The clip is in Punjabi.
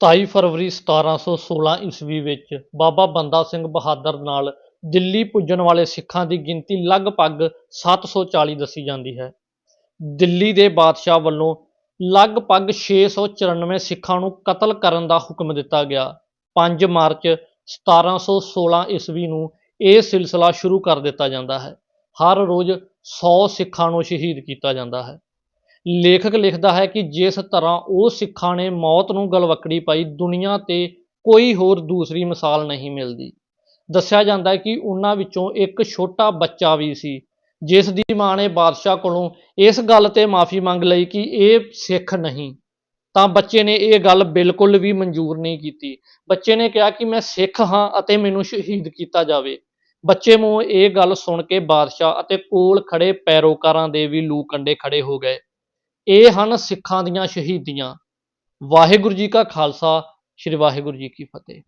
27 ਫਰਵਰੀ 1716 ਈਸਵੀ ਵਿੱਚ ਬਾਬਾ ਬੰਦਾ ਸਿੰਘ ਬਹਾਦਰ ਨਾਲ ਦਿੱਲੀ ਪੁੱਜਣ ਵਾਲੇ ਸਿੱਖਾਂ ਦੀ ਗਿਣਤੀ ਲਗਭਗ 740 ਦੱਸੀ ਜਾਂਦੀ ਹੈ। ਦਿੱਲੀ ਦੇ ਬਾਦਸ਼ਾਹ ਵੱਲੋਂ ਲਗਭਗ 694 ਸਿੱਖਾਂ ਨੂੰ ਕਤਲ ਕਰਨ ਦਾ ਹੁਕਮ ਦਿੱਤਾ ਗਿਆ। 5 ਮਾਰਚ 1716 ਈਸਵੀ ਨੂੰ ਇਹ ਸਿਲਸਿਲਾ ਸ਼ੁਰੂ ਕਰ ਦਿੱਤਾ ਜਾਂਦਾ ਹੈ। ਹਰ ਰੋਜ਼ 100 ਸਿੱਖਾਂ ਨੂੰ ਸ਼ਹੀਦ ਕੀਤਾ ਜਾਂਦਾ ਹੈ। ਲੇਖਕ ਲਿਖਦਾ ਹੈ ਕਿ ਜਿਸ ਤਰ੍ਹਾਂ ਉਹ ਸਿੱਖਾਂ ਨੇ ਮੌਤ ਨੂੰ ਗਲਵਕੜੀ ਪਾਈ, ਦੁਨੀਆ ਤੇ ਕੋਈ ਹੋਰ ਦੂਸਰੀ ਮਿਸਾਲ ਨਹੀਂ ਮਿਲਦੀ। ਦੱਸਿਆ ਜਾਂਦਾ ਹੈ ਕਿ ਉਹਨਾਂ ਵਿੱਚੋਂ ਇੱਕ ਛੋਟਾ ਬੱਚਾ ਵੀ ਸੀ, ਜਿਸ ਦੀ ਮਾਂ ਨੇ ਬਾਦਸ਼ਾਹ ਕੋਲੋਂ ਇਸ ਗੱਲ ਤੇ ਮਾਫੀ ਮੰਗ ਲਈ ਕਿ ਇਹ ਸਿੱਖ ਨਹੀਂ। ਤਾਂ ਬੱਚੇ ਨੇ ਇਹ ਗੱਲ ਬਿਲਕੁਲ ਵੀ ਮਨਜ਼ੂਰ ਨਹੀਂ ਕੀਤੀ। ਬੱਚੇ ਨੇ ਕਿਹਾ ਕਿ ਮੈਂ ਸਿੱਖ ਹਾਂ ਅਤੇ ਮੈਨੂੰ ਸ਼ਹੀਦ ਕੀਤਾ ਜਾਵੇ। ਬੱਚੇ ਮੂੰਹ ਇਹ ਗੱਲ ਸੁਣ ਕੇ ਬਾਦਸ਼ਾਹ ਅਤੇ ਕੋਲ ਖੜੇ ਪੈਰੋਕਾਰਾਂ ਦੇ ਵੀ ਲੂ ਕੰਡੇ ਖੜੇ ਹੋ ਗਏ। ਇਹ ਹਨ ਸਿੱਖਾਂ ਦੀਆਂ ਸ਼ਹੀਦੀਆਂ। ਵਾਹਿਗੁਰੂ ਜੀ ਕਾ ਖਾਲਸਾ ਸ੍ਰੀ ਵਾਹਿਗੁਰੂ ਜੀ ਕੀ ਫਤਿਹ।